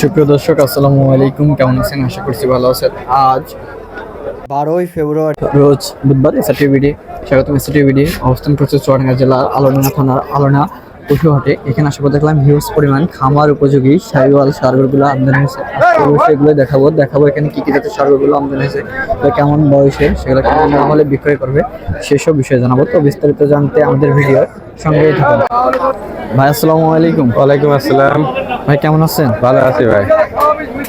সুপ্রিয় দর্শক, আসসালামু আলাইকুম। কেমন আছেন? আশা করছি ভালো আছেন। আজ বারোই ফেব্রুয়ারি, রোজ বুধবার এসআরটিভিডি স্বাগতম টিভিডি অবস্থান করছে চুয়াডাঙ্গা জেলার আলোনা থানার আলোনা পশুহাটে এখানে আসার পর দেখলাম হিউজ পরিমাণ খামার উপযোগী সাইওয়াল সারগুলো আমদানি হয়েছে। এগুলো দেখাবো। দেখাবো এখানে কি কি জাতের সারগুলো আমদানি হয়েছে কেমন বয়সে সেগুলো কেমন দাম হলে বিক্রয় করবে সেসব বিষয়ে জানাব। তো বিস্তারিত জানতে আমাদের ভিডিও সঙ্গে থাকুন। ভাই আসসালামু আলাইকুম। ওয়ালাইকুম আসসালাম। ভাই কেমন আছেন? ভালো আছি ভাই।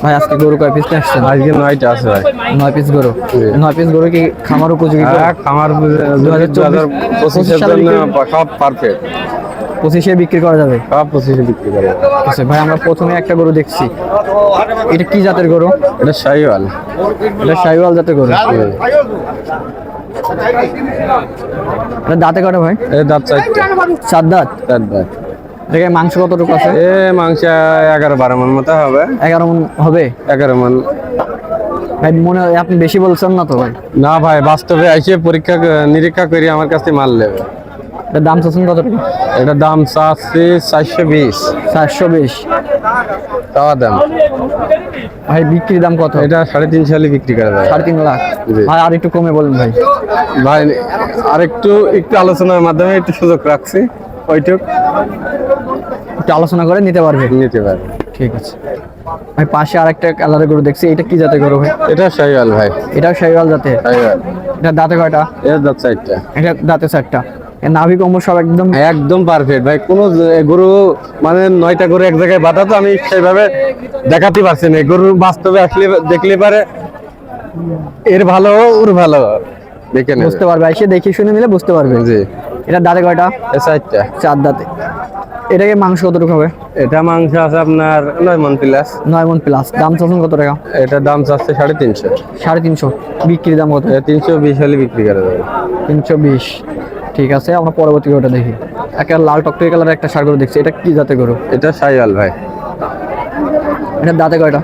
ভাই আজকে গরু কয় পিস আসছেন? আজকে নয়টা আছে ভাই। নয় পিস গরু। নয় পিস গরু কি খামার উপযোগী হ্যাঁ, খামার দু হাজার পঁচিশের সালে জন্য পারফেক্ট পঁচিশে বিক্রি করা যাবে? পঁচিশে বিক্রি করে আছে ভাই আমরা প্রথমে একটা গরু দেখছি। এটা কি জাতের গরু? এটা শাহিওয়াল এটা সাইওয়াল জাতের গরু। দাঁতে কাটা ভাই? দাঁত চার দাঁত। চার দাঁত? এটাকে মাংস কতটুকু আছে? এ মাংস এগারো বারো মন মতো হবে। এগারো মন হবে? এগারো মন। ভাই মনে হয় আপনি বেশি বলছেন না তো ভাই। না ভাই বাস্তবে এসে পরীক্ষা নিরীক্ষা করে আমার কাছে মাল নেবে। এটার দাম চাচ্ছেন কতটুকু এটা দাম চাচ্ছি চারশো বিশ। চারশো বিশ। চাওয়া দাম। ভাই বিক্রির দাম কত? এটা সাড়ে তিনশো হলে বিক্রি করা যায়। সাড়ে তিন লাখ। ভাই আর একটু কমে বলেন ভাই। ভাই আর একটু একটু আলোচনার মাধ্যমে একটু সুযোগ রাখছি। ওইটুক। একটু আলোচনা করে নিতে পারবে। নিতে পারবে। ঠিক আছে। ভাই পাশে আরেকটা কালারের গরু দেখছি। এটা কি জাতের গরু ভাই? এটা শাহিওয়াল ভাই। এটাও শাহিওয়াল জাতে শাহিওয়াল। এটা দাঁতে কয়টা? এর দাঁত চারটা। এটা দাঁতে চারটা। নাভি কম্বল সব একদম একদম পারফেক্ট ভাই। কোনো গরু মানে নয়টা গরু এক জায়গায় বাঁধা তো আমি সেইভাবে দেখাতে পারছি না। গরু বাস্তবে আসলে দেখলে পারে এর ভালো ওর ভালো। দেখে বুঝতে পারবে এসে দেখে শুনে নিলে বুঝতে পারবে। জি। এটা দাঁতে কয়টা? চারটা। চার দাঁতে। এটাকে মাংস কতটুকু হবে? এটা মাংস আছে আপনার নয় মন প্লাস নয় মন প্লাস দাম চাচ্ছেন কত টাকা? এটার দাম চাচ্ছে সাড়ে তিনশো। সাড়ে তিনশো। বিক্রির দাম কত? তিনশো বিশ হলে বিক্রি করা যাবে। তিনশো বিশ। ঠিক আছে আমরা পরবর্তী গরুটা দেখি। একটা লাল টকটকে কালারের একটা সার গরু দেখছি এটা কি জাতের গরু? এটা শাহিওয়াল ভাই। এটা দাঁতে কয়টা?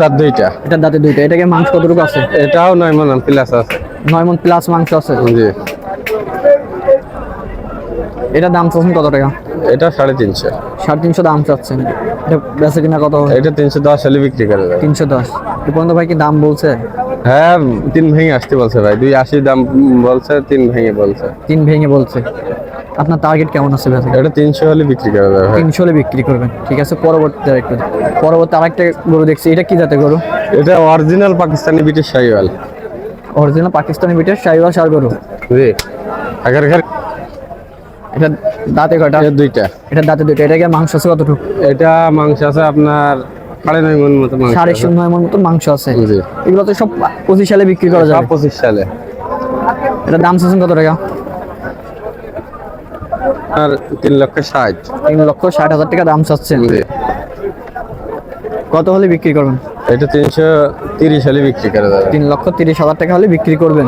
দাঁত দুইটা। এটা দাঁতে দুইটা এটাকে মাংস কতটুকু আছে? এটাও নয় মন প্লাস আছে। নয় মন প্লাস মাংস আছে? জি। এটা দাম চাচ্ছেন কত টাকা? এটা সাড়ে তিনশো। সাড়ে তিনশো দাম চাচ্ছেন। এটা বেচা কিনা কত? এটা তিনশো দশ হলে বিক্রি করা তিনশো দশ। এ পর্যন্ত ভাই কি দাম বলছে? হ্যাঁ তিন ভেঙে আসতে বলছে ভাই। দুই আশি দাম বলছে তিন ভেঙে বলছে। তিন ভেঙে বলছে। আপনার টার্গেট কেমন আছে বেচা এটা তিনশো হলে বিক্রি করা যাবে তিনশো হলে বিক্রি করবেন। ঠিক আছে পরবর্তী আরেকটু পরবর্তী আরেকটা গরু দেখছি। এটা কি জাতের গরু? এটা অরিজিনাল পাকিস্তানি বিটের শাহিওয়াল। অরিজিনাল পাকিস্তানি বিটের শাহিওয়াল সার গরু। জি। আগের ঘর এটা দাঁতে কয়টা? দুইটা। এটা দাঁতে দুইটা। এটাকে মাংস আছে কতটুকু? এটা মাংস আছে আপনার সাড়ে নয় মন মতো সাড়ে আছে। মন মতো মাংস আছে। এগুলো তো সব পঁচিশ সালে বিক্রি করা যাবে পঁচিশ সালে। এটা দাম চাচ্ছেন কত টাকা? আর তিন লক্ষ ষাট। তিন লক্ষ ষাট হাজার টাকা দাম চাচ্ছেন। কত হলে বিক্রি করবেন? এটা তিনশো তিরিশ হলে বিক্রি করা যাবে। তিন লক্ষ তিরিশ হাজার টাকা হলে বিক্রি করবেন।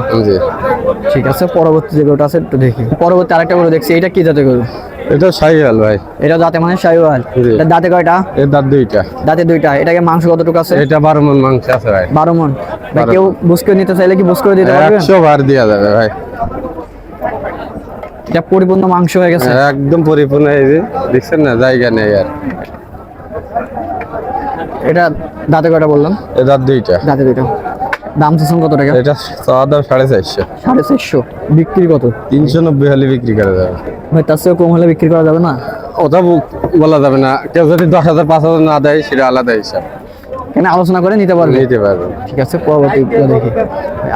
ঠিক আছে পরবর্তী যে গরুটা আছে একটু দেখি। পরবর্তী আরেকটা গরু দেখছি এটা কি জাতের গরু? এটা শাহিওয়াল ভাই। এটা দাঁতে মানে শাহিওয়াল জি। এটা দাঁতে কয়টা? এর দাঁত দুইটা। দাঁতে দুইটা। এটাকে মাংস কতটুকু আছে? এটা বারো মন মাংস আছে ভাই। বারো মন। ভাই কেউ বুঝ করে নিতে চাইলে কি বুঝ করে দিতে পারবেন? একশো বার দেওয়া যাবে ভাই। এটা পরিপূর্ণ মাংস হয়ে গেছে। একদম পরিপূর্ণ এই যে দেখছেন না? জায়গা নেই আর। এটা দাঁতে কয়টা বললাম? এ দাঁত দুইটা। দাঁতে দুইটা। দাম চাচ্ছেন কত টাকা? এটা চাওয়া দাম সাড়ে চারশো। সাড়ে চারশো। বিক্রি কত? তিনশো নব্বই হলে বিক্রি করা যাবে। ভাই তার চেয়েও কম হলে বিক্রি করা যাবে না? ওটা বলা যাবে না। কেউ যদি দশ হাজার পাঁচ হাজার না দেয় সেটা আলাদা হিসাব। এখানে আলোচনা করে নিতে পারবে? নিতে পারবে। ঠিক আছে পরবর্তী দেখি।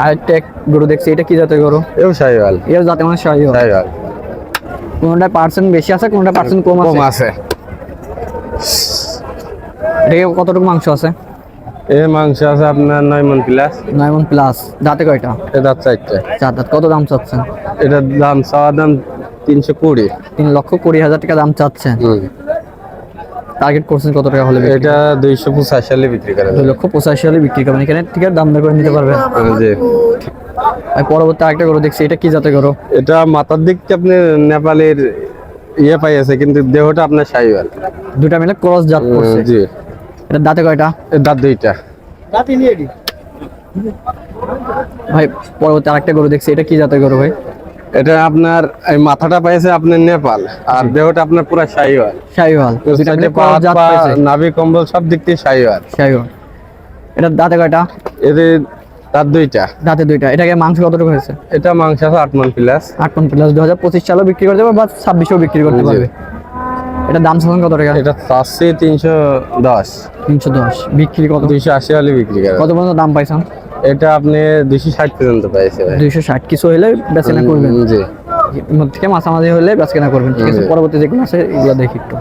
আরেকটা এক গরু দেখছি এটা কি জাতের গরু? এও শাহিওয়াল। এর জাতে মানে শাহি শাহিওয়াল। কোনটা পার্সেন্ট বেশি আছে কোনটা পার্সেন্ট কম কম আছে? আছে। এটাকে কতটুকু মাংস আছে? এর মাংস আছে আপনার নয় মন প্লাস নয় মন প্লাস দাঁতে কয়টা? এ দাঁত চারটে। চার দাঁত। কত দাম চাচ্ছেন? এটার দাম দাম তিনশো কুড়ি। তিন লক্ষ কুড়ি হাজার টাকা দাম চাচ্ছেন। টার্গেট করছেন কত টাকা হলে? এটা দুইশো পঁচাশি সালে বিক্রি করা দুই লক্ষ পঁচাশি হলে বিক্রি করবেন। এখানে ঠিক আছে দাম দর করে নিতে পারবেন। জি। আর পরবর্তী আরেকটা গরু দেখছি। এটা কি গরু? এটা মাথার দিক থেকে আপনি নেপালের ইয়ে কিন্তু দেহটা আপনার শাহিওয়াল দুটা মিলে ক্রস জাত করছে। জি। এটা দাঁতে কয়টা? এর দাঁত দুইটা। ভাই পরবর্তী আরেকটা গরু দেখছি। এটা কি জাতের গরু ভাই? এটা আপনার এই মাথাটা পাইছে আপনার নেপাল আর দেহটা আপনার পুরো শাহিওয়াল শাহিওয়াল নাভি কম্বল সব দিক থেকে শাহিওয়াল শাহিওয়াল এটা দাঁতে কয়টা? এদের দাঁত দুইটা। দাঁতে দুইটা। এটাকে মাংস কতটুকু হয়েছে? এটা মাংস আছে আট মন প্লাস আট পয়েন্ট প্লাস দু হাজার পঁচিশ সালেও বিক্রি করতে পারবে বা ছাব্বিশেও বিক্রি করতে। পারবে? এটা দাম সাধারণ কত টাকা? এটা চারশো তিনশো দশ। তিনশো দশ। বিক্রি কত? দুইশো আশি হলে বিক্রি করে। কত পর্যন্ত দাম পাইছেন? এটা আপনি দুইশো ষাট পর্যন্ত পাইছে ভাই। দুইশো ষাট। কিছু হলে বেচে না করবেন। জি। মধ্যে থেকে মাঝামাঝি হলে বেচকে না করবেন। ঠিক আছে। পরবর্তী যেগুলো আছে এগুলো দেখি একটু।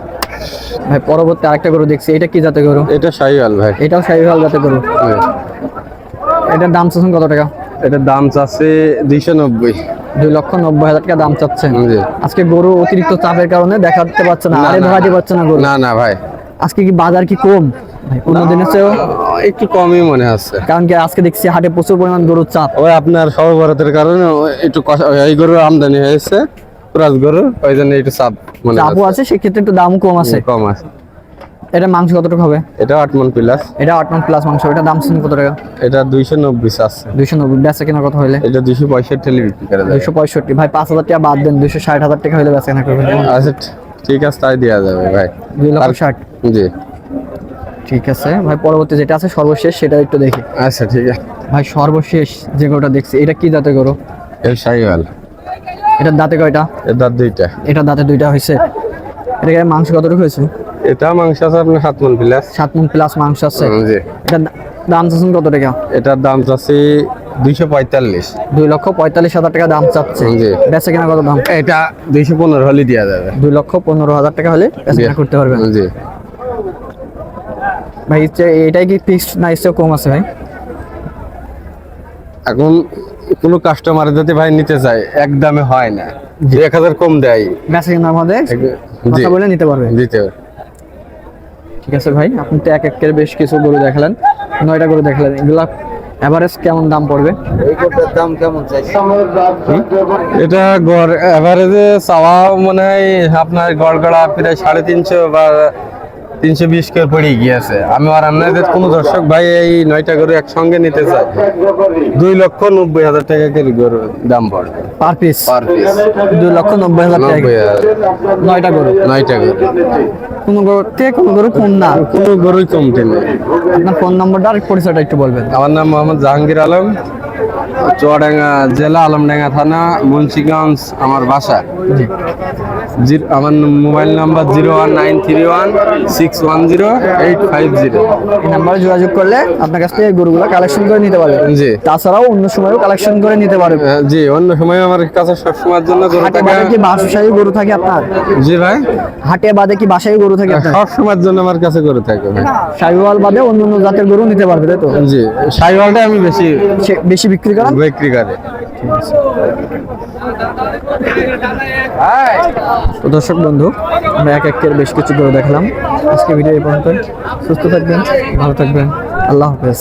ভাই পরবর্তী আরেকটা গরু দেখছি। এটা কি জাতে গরু? এটা শাহিওয়াল ভাই। এটাও শাহিওয়াল জাতে গরু। এটার দাম চাচ্ছেন কত টাকা? এটার দাম চাচ্ছে দুইশো নব্বই। দুই লক্ষ নব্বই হাজার টাকা দাম চাচ্ছেন আজকে গরু অতিরিক্ত চাপের কারণে দেখাতে পারছে না আরে পারছে না। গরু। না না ভাই। আজকে কি বাজার কি কম? অন্য দিনের চেয়েও? একটু কমই মনে হচ্ছে। কারণ কি আজকে দেখছি হাটে প্রচুর পরিমাণ গরুর চাপ। ওই আপনার সর্বভারতের কারণে একটু এই গরু আমদানি হয়েছে গরু ওই জন্য একটু চাপ মনে চাপও আছে সেক্ষেত্রে একটু দামও কম আছে। কম আছে। এটা মাংস কতটুকু হবে? এটা আট মন প্লাস। এটা আট মান প্লাস মাংস এটা দাম শুনে কত টাকা? এটা দুইশো নব্বই আছে। দুইশো নব্বই বেচা কেনা কত হলে এটা দুইশো পঁয়ষট্টি হলে বিক্রি করে দুইশো পঁয়ষট্টি। ভাই পাঁচ হাজার টাকা বাদ দেন দুইশো ষাট হাজার টাকা হলে বেচা কেনা করবেন। আচ্ছা ঠিক- আছে তাই দেওয়া যাবে ভাই। দুই লক্ষ ষাট। জি। ঠিক আছে ভাই পরবর্তী যেটা আছে সর্বশেষ সেটা একটু দেখি। আচ্ছা ঠিক আছে। ভাই সর্বশেষ যে গরুটা দেখছি এটা কি দাঁতে গরু? এর শাহিওয়াল এটার দাঁতে কয়টা? এর দাঁত দুইটা। এটা দাঁতে দুইটা হয়েছে এটা মাংস কতটুকু হয়েছে? এটা মাংস আছে আপনার সাত মন প্লাস সাত মন প্লাস মাংস আছে। জি। এটা দাম চাচ্ছেন কত টাকা? এটার দাম চাচ্ছি দুইশো পঁয়তাল্লিশ। দুই লক্ষ পঁয়তাল্লিশ হাজার টাকা দাম চাচ্ছে। জি। বেচা কেনা কত দাম? এটা দুইশো পনেরো হলে দেওয়া যাবে। দুই লক্ষ পনেরো হাজার টাকা হলে বেচা করতে পারবেন। জি। ভাই এটাই কি ফিক্সড না ইচ্ছে কম আছে ভাই? এখন কোনো কাস্টমার যদি ভাই নিতে চায় এক দামে হয় না। এক হাজার কম দেয়। বেচা কেনার মধ্যে কথা বলে নিতে পারবে। দিতে হবে। ঠিক আছে ভাই? আপনি তো এক একের বেশ কিছু গরু দেখালেন। নয়টা গরু দেখালেন। এগুলা এভারেজ কেমন দাম পড়বে? দাম কেমন চাই? এটা গড় এভারেজে চাওয়া মনে হয় আপনার গড়গড়া প্রায় সাড়ে তিনশো বা তিনশো বিশ করে পড়ে গিয়েছে আমি আর আপনাদের কোনো দর্শক ভাই এই নয়টা গরু একসঙ্গে নিতে চাই। দুই লক্ষ নব্বই হাজার টাকা করে গরু দাম পড়বে। Per piece? Per piece. দুই লক্ষ নব্বই হাজার টাকা নয়টা গরু? নয়টা গরু। কোন গরু থেকে কোন গরু কোন না। কোনো গরুই কমতে নেই আপনার ফোন নম্বরটা আর পরিচয়টা একটু বলবেন। আমার নাম মোহাম্মদ জাহাঙ্গীর আলম। চুয়াডাঙ্গা জেলা আলমডাঙ্গা থানা মুন্সিগঞ্জ আমার বাসা। আমার mobile number zero one nine three one six one zero eight five zero. এই নাম্বারে যোগাযোগ করলে আপনার কাছ থেকে গরুগুলো কালেকশন করে নিতে পারবেন জি। তাছাড়াও অন্য সময়ও কালেকশন করে নিতে পারবেন আহ, জি অন্য সময় আমার কাছে সবসময়ের জন্য গরু থাকে কি বাসায় গরু থাকে আপনার? জি ভাই। হাটে বাদে কি বাসায় গরু থাকে আপনার? সব সময়ের জন্য আমার কাছে গরু থাকে সাইওয়াল বাদে অন্য অন্য জাতের গরু নিতে পারবে তাই তো? জি আমি বেশি বেশি বিক্রি করেন বিক্রি করে। তো দর্শক বন্ধু আমরা এক একের বেশ কিছু করে দেখলাম। আজকে ভিডিও এই পর্যন্ত সুস্থ থাকবেন ভালো থাকবেন। আল্লাহ হাফেজ।